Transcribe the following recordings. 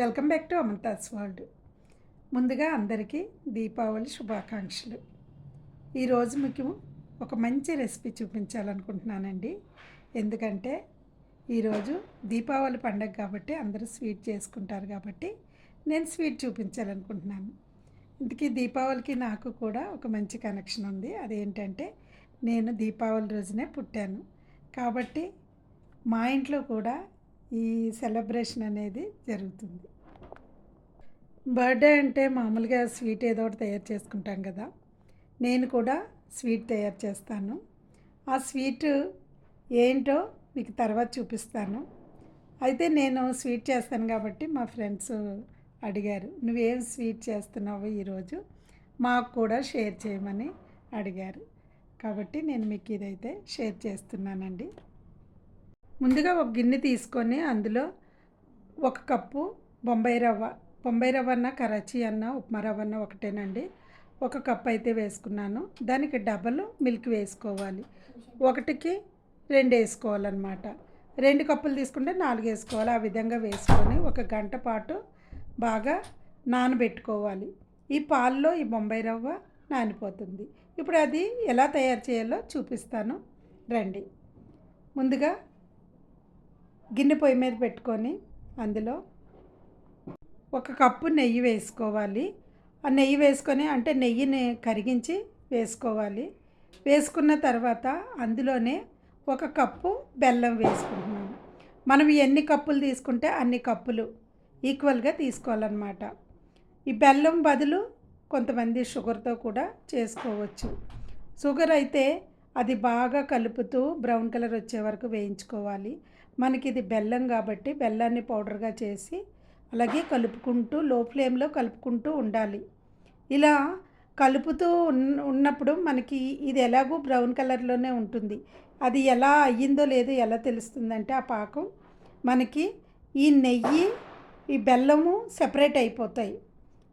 Welcome back to అమంతాస్ world. ముందుగా అందరికీ దీపావళి శుభాకాంక్షలు. ఈరోజు మీకు ఒక మంచి రెసిపీ చూపించాలనుకుంటున్నానండి. ఎందుకంటే ఈరోజు దీపావళి పండగ కాబట్టి అందరూ స్వీట్ చేసుకుంటారు కాబట్టి నేను స్వీట్ చూపించాలనుకుంటున్నాను. ఇంతకీ దీపావళికి నాకు కూడా ఒక మంచి కనెక్షన్ ఉంది. అదేంటంటే నేను దీపావళి రోజునే పుట్టాను. కాబట్టి మా ఇంట్లో కూడా ఈ సెలబ్రేషన్ అనేది జరుగుతుంది. బర్త్డే అంటే మామూలుగా స్వీట్ ఏదో ఒకటి తయారు చేసుకుంటాం కదా. నేను కూడా స్వీట్ తయారు చేస్తాను. ఆ స్వీట్ ఏంటో మీకు తర్వాత చూపిస్తాను. అయితే నేను స్వీట్ చేస్తాను కాబట్టి మా ఫ్రెండ్స్ అడిగారు నువ్వేం స్వీట్ చేస్తున్నావు ఈరోజు? మాకు కూడా షేర్ చేయమని అడిగారు. కాబట్టి నేను మీకు ఇదైతే షేర్ చేస్తున్నానండి. ముందుగా ఒక గిన్నె తీసుకొని అందులో ఒక కప్పు బొంబాయి రవ్వ. బొంబాయి రవ్వ అన్న కరాచీ అన్న ఉప్మా రవ్వ అన్న ఒకటేనండి. ఒక కప్ అయితే వేసుకున్నాను. దానికి డబల్ మిల్క్ వేసుకోవాలి. ఒకటికి రెండు వేసుకోవాలన్నమాట. రెండు కప్పులు తీసుకుంటే నాలుగు వేసుకోవాలి. ఆ విధంగా వేసుకొని ఒక గంట పాటు బాగా నానబెట్టుకోవాలి. ఈ పాల్లో ఈ బొంబాయి రవ్వ నానిపోతుంది. ఇప్పుడు అది ఎలా తయారు చేయాలో చూపిస్తాను. రండి. ముందుగా గిన్నె పొయ్యి మీద పెట్టుకొని అందులో ఒక కప్పు నెయ్యి వేసుకోవాలి. ఆ నెయ్యి వేసుకొని అంటే నెయ్యిని కరిగించి వేసుకోవాలి. వేసుకున్న తర్వాత అందులోనే ఒక కప్పు బెల్లం వేసుకుంటున్నాను మనం ఎన్ని కప్పులు తీసుకుంటే అన్ని కప్పులు ఈక్వల్గా తీసుకోవాలన్నమాట. ఈ బెల్లం బదులు కొంతమంది షుగర్తో కూడా చేసుకోవచ్చు. షుగర్ అయితే అది బాగా కలుపుతూ బ్రౌన్ కలర్ వచ్చే వరకు వేయించుకోవాలి. మనకి ఇది బెల్లం కాబట్టి బెల్లాన్ని పౌడర్గా చేసి అలాగే కలుపుకుంటూ లో ఫ్లేమ్లో కలుపుకుంటూ ఉండాలి. ఇలా కలుపుతూ ఉన్నప్పుడు మనకి ఇది ఎలాగో బ్రౌన్ కలర్లోనే ఉంటుంది. అది ఎలా అయ్యిందో లేదో ఎలా తెలుస్తుందంటే ఆ పాకం మనకి ఈ నెయ్యి ఈ బెల్లము సెపరేట్ అయిపోతాయి.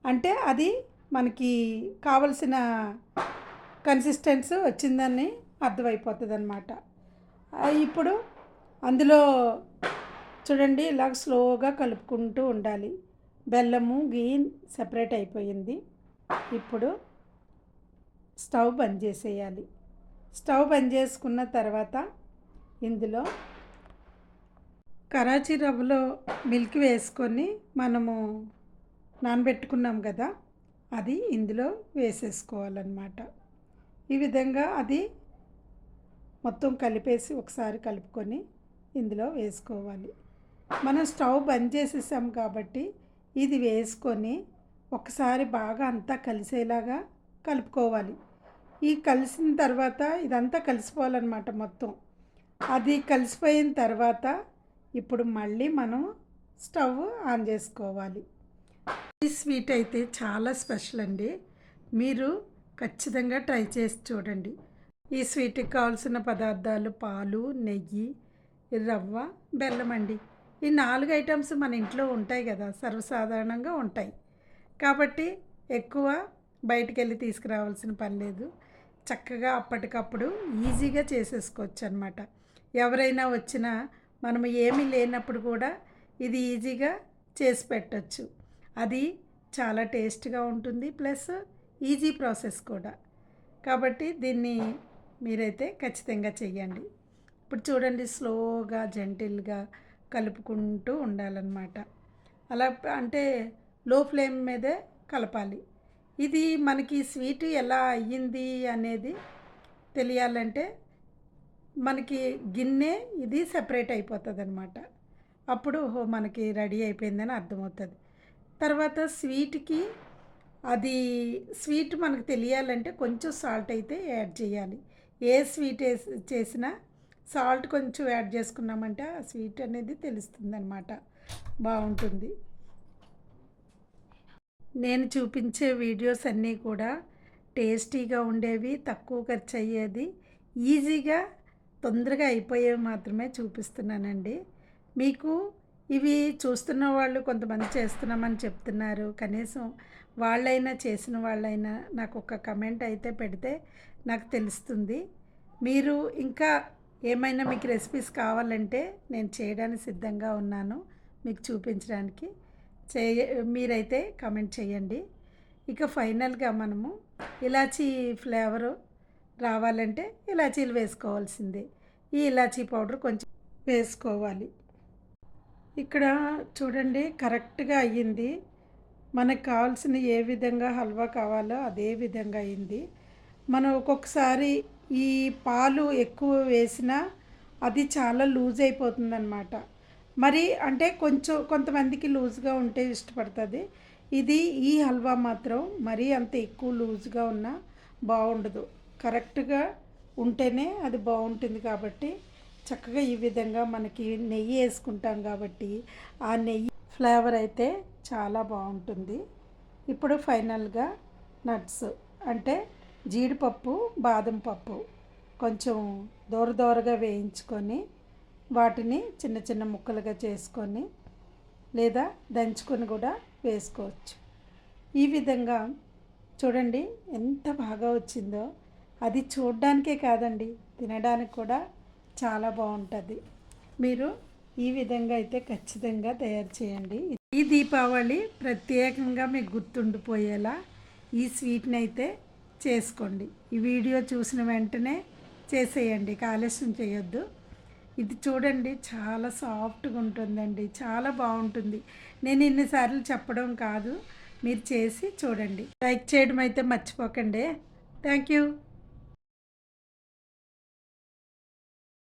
అంటే అది మనకి కావలసిన కన్సిస్టెన్స్ వచ్చిందని అర్థమైపోతుంది అనమాట ఇప్పుడు అందులో చూడండి ఇలా స్లోగా కలుపుకుంటూ ఉండాలి. బెల్లము గీ సెపరేట్ అయిపోయింది. ఇప్పుడు స్టవ్ బంద్ చేసేయాలి. స్టవ్ బంద్ చేసుకున్న తర్వాత ఇందులో కరాచీ రవ్వలో మిల్క్ వేసుకొని మనము నానబెట్టుకున్నాం కదా అది ఇందులో వేసేసుకోవాలన్నమాట. ఈ విధంగా అది మొత్తం కలిపేసి ఒకసారి కలుపుకొని ఇందులో వేసుకోవాలి. మనం స్టవ్ బంద్ చేసేసాం కాబట్టి ఇది వేసుకొని ఒకసారి బాగా అంతా కలిసేలాగా కలుపుకోవాలి. ఈ కలిసిన తర్వాత ఇదంతా కలిసిపోవాలన్నమాట మొత్తం. అది కలిసిపోయిన తర్వాత ఇప్పుడు మళ్ళీ మనం స్టవ్ ఆన్ చేసుకోవాలి. ఈ స్వీట్ అయితే చాలా స్పెషల్ అండి. మీరు ఖచ్చితంగా ట్రై చేసి చూడండి. ఈ స్వీట్కి కావాల్సిన పదార్థాలు పాలు నెయ్యి రవ్వ బెల్లం అండి. ఈ నాలుగు ఐటమ్స్ మన ఇంట్లో ఉంటాయి కదా సర్వసాధారణంగా ఉంటాయి. కాబట్టి ఎక్కువ బయటికి వెళ్ళి తీసుకురావాల్సిన పని లేదు. చక్కగా అప్పటికప్పుడు ఈజీగా చేసేసుకోవచ్చు అనమాట ఎవరైనా వచ్చినా మనం ఏమీ లేనప్పుడు కూడా ఇది ఈజీగా చేసి పెట్టచ్చు. అది చాలా టేస్ట్గా ఉంటుంది ప్లస్ ఈజీ ప్రాసెస్ కూడా. కాబట్టి దీన్ని మీరైతే ఖచ్చితంగా చెయ్యండి. ఇప్పుడు చూడండి స్లోగా జెంటిల్గా కలుపుకుంటూ ఉండాలన్నమాట. అలా అంటే లో ఫ్లేమ్ మీదే కలపాలి. ఇది మనకి స్వీట్ ఎలా అయ్యింది అనేది తెలియాలంటే మనకి గిన్నె ఇది సెపరేట్ అయిపోతుంది అనమాట అప్పుడు ఓహో మనకి రెడీ అయిపోయిందని అర్థమవుతుంది. తర్వాత స్వీట్కి అది స్వీట్ మనకు తెలియాలంటే కొంచెం సాల్ట్ అయితే యాడ్ చేయాలి. ఏ స్వీట్ చేసినా సాల్ట్ కొంచెం యాడ్ చేసుకున్నామంటే ఆ స్వీట్ అనేది తెలుస్తుందనమాట బాగుంటుంది. నేను చూపించే వీడియోస్ అన్నీ కూడా టేస్టీగా ఉండేవి తక్కువ ఖర్చు అయ్యేది ఈజీగా తొందరగా అయిపోయేవి మాత్రమే చూపిస్తున్నానండి. మీకు ఇవి చూస్తున్న వాళ్ళు కొంతమంది చేస్తున్నామని చెప్తున్నారు. కనీసం వాళ్ళైనా చేసిన వాళ్ళైనా నాకు ఒక కమెంట్ అయితే పెడితే నాకు తెలుస్తుంది. మీరు ఇంకా ఏమైనా మీకు రెసిపీస్ కావాలంటే నేను చేయడానికి సిద్ధంగా ఉన్నాను మీకు చూపించడానికి. చేయ మీరైతే కమెంట్ చేయండి. ఇక ఫైనల్గా మనము ఇలాచీ ఫ్లేవరు రావాలంటే ఇలాచీలు వేసుకోవాల్సిందే. ఈ ఇలాచీ పౌడర్ కొంచెం వేసుకోవాలి. ఇక్కడ చూడండి కరెక్ట్గా అయ్యింది. మనకు కావాల్సిన ఏ విధంగా హల్వా కావాలో అదే విధంగా అయింది మనం ఒక్కొక్కసారి ఈ పాలు ఎక్కువ వేసినా అది చాలా లూజ్ అయిపోతుంది అనమాట మరి అంటే కొంచెం కొంతమందికి లూజ్గా ఉంటే ఇష్టపడుతుంది. ఇది ఈ హల్వా మాత్రం మరీ అంత ఎక్కువ లూజ్గా ఉన్నా బాగుండదు. కరెక్ట్గా ఉంటేనే అది బాగుంటుంది కాబట్టి చక్కగా ఈ విధంగా మనకి నెయ్యి వేసుకుంటాం కాబట్టి ఆ నెయ్యి ఫ్లేవర్ అయితే చాలా బాగుంటుంది. ఇప్పుడు ఫైనల్గా నట్స్ అంటే జీడిపప్పు బాదం పప్పు కొంచెం దూర దూరగా వేయించుకొని వాటిని చిన్న చిన్న ముక్కలుగా చేసుకొని లేదా దంచుకొని కూడా వేసుకోవచ్చు. ఈ విధంగా చూడండి ఎంత బాగా వచ్చిందో. అది చూడడానికే కాదండి తినడానికి కూడా చాలా బాగుంటుంది. మీరు ఈ విధంగా అయితే ఖచ్చితంగా తయారు చేయండి. ఈ దీపావళి ప్రత్యేకంగా మీకు గుర్తుండిపోయేలా ఈ స్వీట్ని అయితే చేసుకోండి. ఈ వీడియో చూసిన వెంటనే చేసేయండి. ఆలస్యం చేయొద్దు. ఇది చూడండి చాలా సాఫ్ట్గా ఉంటుందండి. చాలా బాగుంటుంది. నేను ఇన్నిసార్లు చెప్పడం కాదు. మీరు చేసి చూడండి. లైక్ చేయడం అయితే మర్చిపోకండి. Thank you